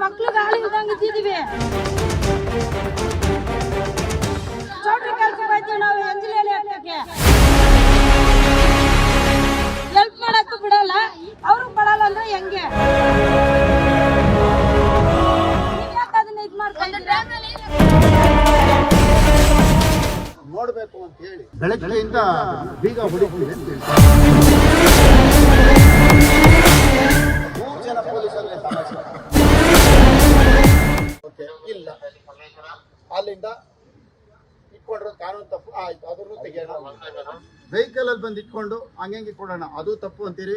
ಮಕ್ಳಿಗೆ ಗಾಳಿ ಇದ್ದಂಗ ಇದ್ದಿದೀವಿ ಚೌಟ್ರಿ ಕೆಲ್ಸಕ್ಕೆ ಹೋಯ್ತೀವಿ ನಾವು ಎಂಜಿನಿಯರ್ ಹಾಕಕ್ಕೆ ಹೆಲ್ಪ್ ಮಾಡಕ್ಕೂ ಬಿಡಲ್ಲ ಅವರು ಬಡಲ್ಲ ಅಂದ್ರೆ ಹೆಂಗೆ? ಅದನ್ನ ಇದ್? ನೋಡ್ಬೇಕು ಅಂತ ಹೇಳಿ. ಬೆಳಗ್ಗೆಯಿಂದ ಬೀಗ ಹೊಡಿತೀವಿ ಅಂತ ಹೇಳಿ ಆಯ್ತು ಅದನ್ನು ತೆಗೆಯೋಣ. ವೆಹಿಕಲ್ ಅಲ್ಲಿ ಬಂದು ಇಟ್ಕೊಂಡು ಹಂಗೆ ಕೊಡೋಣ. ಅದು ತಪ್ಪು ಅಂತೀರಿ?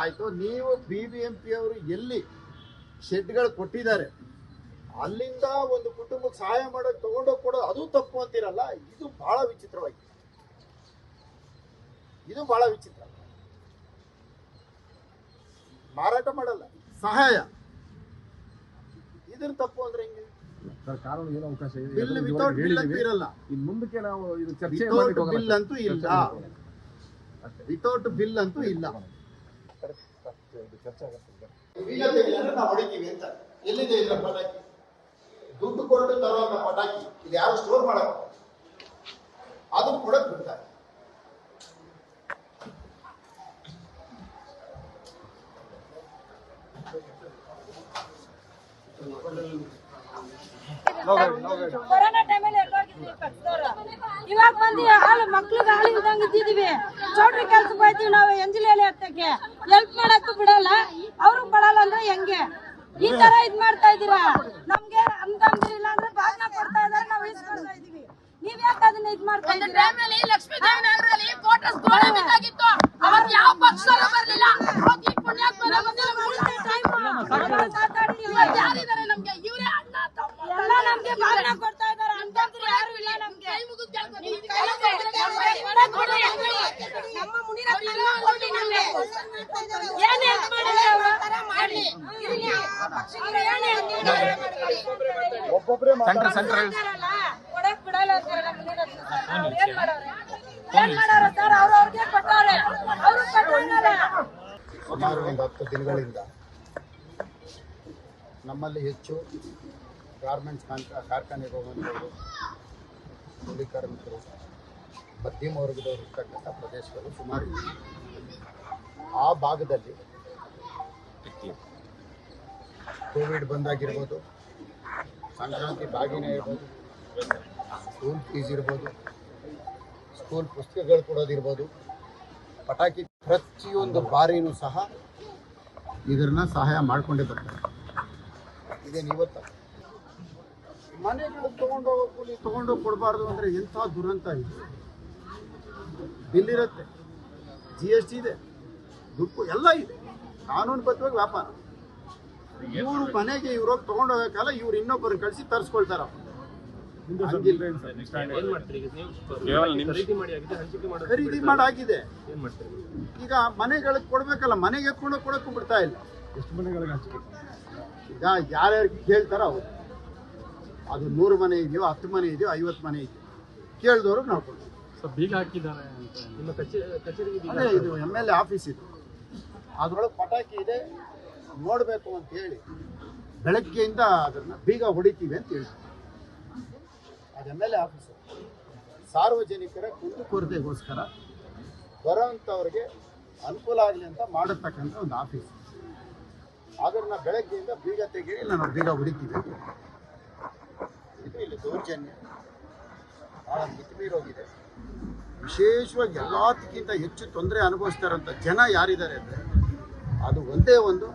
ಆಯ್ತು ನೀವು ಬಿ ಬಿ ಎಂ ಪಿ ಅವರು ಎಲ್ಲಿ ಶೆಡ್ಗಳು ಕೊಟ್ಟಿದ್ದಾರೆ ಅಲ್ಲಿಂದ ಒಂದು ಕುಟುಂಬಕ್ಕೆ ಸಹಾಯ ಮಾಡೋಕೆ ತಗೊಂಡೋಗಿ ಕೊಡೋದು ಅದು ತಪ್ಪು ಅಂತೀರಲ್ಲ? ಇದು ಬಹಳ ವಿಚಿತ್ರವಾಗಿ. ಇದು ಬಹಳ ವಿಚಿತ್ರ. ಮಾರಾಟ ಮಾಡಲ್ಲ. ಸಹಾಯ. ಇದ್ರ ತಪ್ಪು ಅಂದ್ರೆ ಹೆಂಗೆ? ಸರ್ ಕಾನೂನು ಏನು ಅವಕಾಶ ಇದೆ? ಬಿಲ್ ವಿತೌಟ್ ಬಿಲ್ ಅಂತ. ಇರಲ್ಲ ಇನ್ನು ಮುಂದಕ್ಕೆ ನಾವು ಇದು ಚರ್ಚೆ ವಿತೌಟ್ ಬಿಲ್. ಅಂತೂ ಇಲ್ಲ ವಿತೌಟ್ ಬಿಲ್ ಅಂತೂ ಇಲ್ಲ. ಚರ್ಚೆ ಆಗುತ್ತೆ ನಾವು ಹೊಡಿತೀವಿ ಅಂತ ಎಲ್ಲಿದೆ ಇದ್ರ ಪಟಾಕಿ ದುಡ್ಡು ಕೊಟ್ಟು ತರುವಂತ ಪಟಾಕಿ ಇದು ಯಾರು ಸ್ಟೋರ್ ಮಾಡಕ್ ಅದು ಕೂಡ ಬಿಡ್ತಾರೆ ಕೊರೋನಾ ಟೈಮಲ್ಲಿ. ಇವಾಗ ಬಂದು ಹಾಲು ಮಕ್ಳಿಗೆ ಹಾಲು ಇದ್ದಂಗೆ ಇದ್ದಿದೀವಿ. ಚೌಟ್ರಿ ಕೆಲ್ಸಕ್ಕೆ ಹೋಯ್ತೀವಿ ನಾವು ಎಂಜಿನಿಯರ್ ಹತ್ತಕ್ಕೆ. ಹೆಲ್ಪ್ ಮಾಡಕ್ಕೂ ಬಿಡಲ್ಲ. ಅವರು ಕೊಡಲ್ಲ ಅಂದ್ರೆ ಹೆಂಗೆ? ಈ ತರ ಇದ್ ಮಾಡ್ತಾ ಇದೀರಾ ನಮ್ಗೆ ಅಂತಂದ್ರೆ ಇಲ್ಲ ಅಂದ್ರೆ ಭಾಗನ ಕೊಡ್ತಾ ಇದಾರೆ ನಾವು ಇಸ್ಕೊಳ್ತಾ ಇದೀವಿ ನೀವ್ ಯಾಕೆ ಅದನ್ನ ಇದ್ ಮಾಡ್ತಾ ಟೈಮಲ್ಲಿ ಲಕ್ಷ್ಮೀ ದೇವನಗರಲ್ಲಿ ವೋಟರ್ಸ್ ಗೋಡೆ ಬಿದ್ದಾಗಿತ್ತು. ಅವಾಗ ಯಾವ ಪಕ್ಷ ಬರ್ಲಿಲ್ಲ ಅವತ್ತು ಈ ಪುಣ್ಯಾತ್ಮರ ಬಂದಿಲ್ಲ ಇವತ್ತು ಯಾರಿದ್ದಾರೆ ನಮ್ಗೆ ಇವರೇ ಅಣ್ಣ ತಮ್ಮ ಎಲ್ಲ ನಮ್ಗೆ ಭಾಗನ ಕೊಡ್ತಾ ಇದಾರೆ ಅಂತಂದ್ರೆ ಯಾರು ಇಲ್ಲ ನಮ್ಗೆ ಕೈ ಮುಗಿದು ಕೇಳ್ಕೊತೀನಿ ನಿಮ್ ಕೈ ಮುಗ್ದು ಕೊಡಿ, ಕೊಡಿ, ಕೊಡಿ. ನಮ್ಮ ಮುನಿರತ್ನ ಎಲ್ಲ ಕೊಡಿ ನಮ್ಗೆ. ಏನ್ help ಮಾಡಿದ್ರೆ ಅವ್ರು? ಮಾಡಿ. ಇಲ್ಲಿ ಅವ್ರು ಏನ್ help ಮಾಡಿದ್ರೆ ಒಬ್ಬೊಬ್ರೆ ಅಂತಾರಲ್ಲ, ಕೊಡಕ್ ಬಿಡಲ್ಲ ಅಂತಾರಲ್ಲ ಮುನಿರತ್ನ ಸರ್. ಅವ್ರು ಏನ್ ಮಾಡೋರೆ? ಏನ್ ಮಾಡೋರೆ ಸರ್? ಅವ್ರು ಅವ್ರಿಗೆ ಕೊಟ್ಟವ್ರೆ. ಅವ್ರು ಕೊಟ್ಟಿದ್ದಾರೆ. ಸುಮಾರು ಒಂದು ಹತ್ತು ದಿನಗಳಿಂದ ನಮ್ಮಲ್ಲಿ ಹೆಚ್ಚು ಗಾರ್ಮೆಂಟ್ಸ್ ಕಾರ್ಖಾನೆಗೆ ಹೋಗುವಂಥವರು ಕೂಲಿ ಕಾರ್ಮಿಕರು ಮಧ್ಯಮ ವರ್ಗದವರು ಇರ್ತಕ್ಕಂಥ ಪ್ರದೇಶಗಳು ಸುಮಾರು ಆ ಭಾಗದಲ್ಲಿ ಕೋವಿಡ್ ಬಂದಾಗಿರ್ಬೋದು ಸಂಕ್ರಾಂತಿ ಬಾಗಿನ ಇರ್ಬೋದು. ಸ್ಕೂಲ್ ಫೀಸ್ ಇರ್ಬೋದು. ಸ್ಕೂಲ್ ಪುಸ್ತಕಗಳು ಕೊಡೋದಿರ್ಬೋದು. ಪಟಾಕಿ ಪ್ರತಿಯೊಂದು ಬಾರಿನೂ ಸಹ ಇದನ್ನ ಸಹಾಯ ಮಾಡ್ಕೊಂಡೇ ಬರ್ತಾರೆ. ಇದೇನು ಇವತ್ತು ಮನೆಗಳು ತಗೊಂಡೋಗೋ ಕೂಲಿ ತೊಗೊಂಡೋಗಿ ಕೊಡಬಾರ್ದು ಅಂದರೆ ಎಂಥ ದುರಂತ ಇದೆ? ಬಿಲ್ ಇರುತ್ತೆ ಜಿ ಎಸ್ ಟಿ ಇದೆ. ದುಡ್ಡು ಎಲ್ಲ ಇದೆ. ಕಾನೂನುಬದ್ಧವಾಗಿ ವ್ಯಾಪಾರ. ಇವರು ಮನೆಗೆ ಇವ್ರು ಹೋಗಿ ತಗೊಂಡೋಗಕ್ಕಲ್ಲ ಇವ್ರು ಇನ್ನೊಬ್ಬರು ಕಳಿಸಿ ತರಿಸ್ಕೊಳ್ತಾರ. ಹಂಗಿಲ್ಲ. ಏನ್ ಮಾಡ್ತೀರಿ ಈಗ ನೀವು? ಖರೀದಿ ಮಾಡಿ ಆಗಿದೆ ಹಂಚಿಕೆ ಮಾಡೋದು ಖರೀದಿ ಮಾಡಾಗಿದೆ. ಏನ್ ಮಾಡ್ತೀರಿ? ಈಗ ಮನೆಗಳಿಗೆ ಕೊಡ್ಬೇಕಲ್ಲ ಮನೆಗೆ ಎತ್ಕೊಂಡು ಕೊಡಕ್ಕೂ ಬಿಡ್ತಾ ಇಲ್ಲ. ಎಷ್ಟು ಮನೆಗಳಿಗೆ ಹಂಚಿಕೆ? ಈಗ ಯಾರ್ಯಾರು ಕೇಳ್ತಾರ ಅವ್ರು. ಅದು ನೂರು ಮನೆ ಇದೆಯೋ ಹತ್ತು ಮನೆ ಇದೆಯೋ ಐವತ್ತು ಮನೆ ಇದೆಯೋ ಕೇಳಿದವರು ನಾವು ಕೊಡ್ತೀವಿ. ಬೀಗ ಹಾಕಿದ್ದಾರೆ ಅಂತ. ನಿಮ್ಮ ಕಚೇರಿಗೆ ಬೀಗ ಅದೇ ಇದು ಎಂ ಎಲ್ ಎ ಆಫೀಸ್ ಇದು. ಅದ್ರೊಳಗೆ ಪಟಾಕಿ ಇದೆ ನೋಡಬೇಕು ಅಂತ ಹೇಳಿ ಬೆಳಗ್ಗೆಯಿಂದ ಅದನ್ನ ಬೀಗ ಹೊಡಿತೀವಿ ಅಂತ ಹೇಳ್ತಾರೆ ಅದು ಮೇಲೆ ಎಲ್ ಎ ಆಫೀಸು. ಸಾರ್ವಜನಿಕರ ಕುಂದುಕೊರತೆಗೋಸ್ಕರ ಬರೋಂಥವ್ರಿಗೆ ಅನುಕೂಲ ಆಗಲಿ ಅಂತ ಮಾಡತಕ್ಕಂಥ ಒಂದು ಆಫೀಸ್. ಅದನ್ನ ಬೆಳಗ್ಗೆಯಿಂದ ಬೀಗ ತೆಗೀರಿ ನಾನು ಬೀಗ ಹೊಡಿತೀವಿ. ಇದು ಇಲ್ಲಿ ದೌರ್ಜನ್ಯ. ಭಾಳ ಮಿತಿಮೀರೋಗಿದೆ. ವಿಶೇಷವಾಗಿ ಎಲ್ಲದಕ್ಕಿಂತ ಹೆಚ್ಚು ತೊಂದರೆ ಅನುಭವಿಸ್ತಾರಂಥ ಜನ ಯಾರಿದ್ದಾರೆ ಅಂದರೆ ಅದು ಒಂದೇ ಒಂದು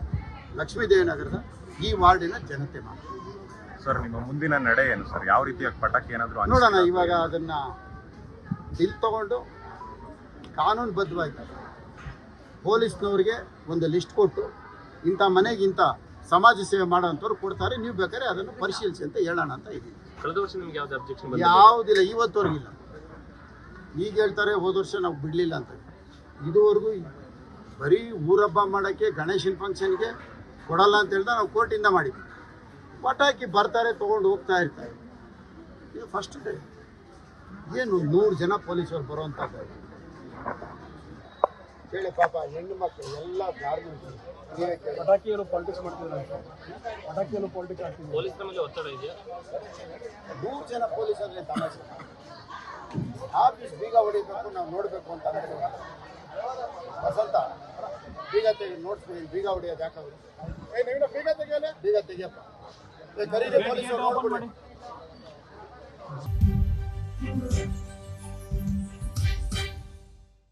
ಲಕ್ಷ್ಮೀದೇವಿ ನಗರದ ಈ ವಾರ್ಡಿನ ಜನತೆ ಮಾತ್ರ. ಸರ್ ನಿಮ್ಮ ಮುಂದಿನ ನಡೆ ಏನು ಸರ್? ಯಾವ ರೀತಿಯ ಪಟಾಕಿ ಏನಾದರೂ ನೋಡೋಣ ಇವಾಗ ಅದನ್ನ ಬಿಲ್ ತಗೊಂಡು ಕಾನೂನುಬದ್ಧವಾಗಿ ಪೊಲೀಸ್ನವ್ರಿಗೆ ಒಂದು ಲಿಸ್ಟ್ ಕೊಟ್ಟು ಇಂಥ ಮನೆಗಿಂತ ಇಂಥ ಸಮಾಜ ಸೇವೆ ಮಾಡೋಂಥವ್ರು ಕೊಡ್ತಾರೆ. ನೀವು ಬೇಕಾದ್ರೆ ಅದನ್ನು ಪರಿಶೀಲಿಸಿ ಅಂತ ಹೇಳೋಣ ಅಂತ ಇದ್ದೀನಿ. ಕಳೆದ ವರ್ಷ ನಿಮ್ಗೆ ಯಾವ್ದು ಅಬ್ಜೆಕ್ಷನ್ ಯಾವುದಿಲ್ಲ ಇವತ್ತವರೆಗಿಲ್ಲ ಈಗ ಹೇಳ್ತಾರೆ ಹೋದ ವರ್ಷ ನಾವು ಬಿಡಲಿಲ್ಲ ಅಂತ. ಇದುವರೆಗೂ ಬರೀ ಊರಬ್ಬ ಮಾಡೋಕ್ಕೆ ಗಣೇಶನ ಫಂಕ್ಷನ್ಗೆ ಕೊಡಲ್ಲ ಅಂತ ಹೇಳ್ದ ನಾವು ಕೋರ್ಟಿಂದ ಮಾಡಿದ್ವಿ. ಪಟಾಕಿ ಬರ್ತಾರೆ ತೊಗೊಂಡು ಹೋಗ್ತಾ ಇರ್ತಾರೆ. ಇದು ಫಸ್ಟ್ ಡೇ ಏನು ನೂರು ಜನ ಪೊಲೀಸರು ಬರುವಂಥ ಹೇಳಿ ಪಾಪ ಹೆಣ್ಣು ಮಕ್ಕಳು ಎಲ್ಲ ಗಾರ್ಮೆಂಟ್ಸ್ ಪಟಾಕಿಯನ್ನು ಪಾಲಿಟಿಕ್ಸ್ ಮಾಡ್ತಿದ್ದಾರೆ ಪಟಾಕಿಯನ್ನು ಪಾಲಿಟಿಕ್ಸ್ ಆಗ್ತಿದೆ. ಪೊಲೀಸರ ಮೇಲೆ ಒತ್ತಡ ಇದೆಯಾ? ನೂರು ಜನ ಪೊಲೀಸರಲ್ಲಿ ತಮಾಷೆ. ಆಫೀಸ್ ಬೀಗ ಹೊಡಿಬೇಕು ನಾವು ನೋಡಬೇಕು ಅಂತ ಅಂದ್ರೆ ವಸಂತ ಬೀಗ ತೆಗೆದು ನೋಡ್ಸ್ಬಿಡಿ ಬೀಗ ಹೊಡಿಯೋದು ಯಾಕಾದ್ರು ಏ ನೀವಿನ ಬೀಗ ತೆಗಿಯಲ್ಲ ಬೀಗ ತೆಗಿಯಪ್ಪ ಏ, ಕರೀರಿ ಪೊಲೀಸರು ನೋಡ್ಬಿಡಿ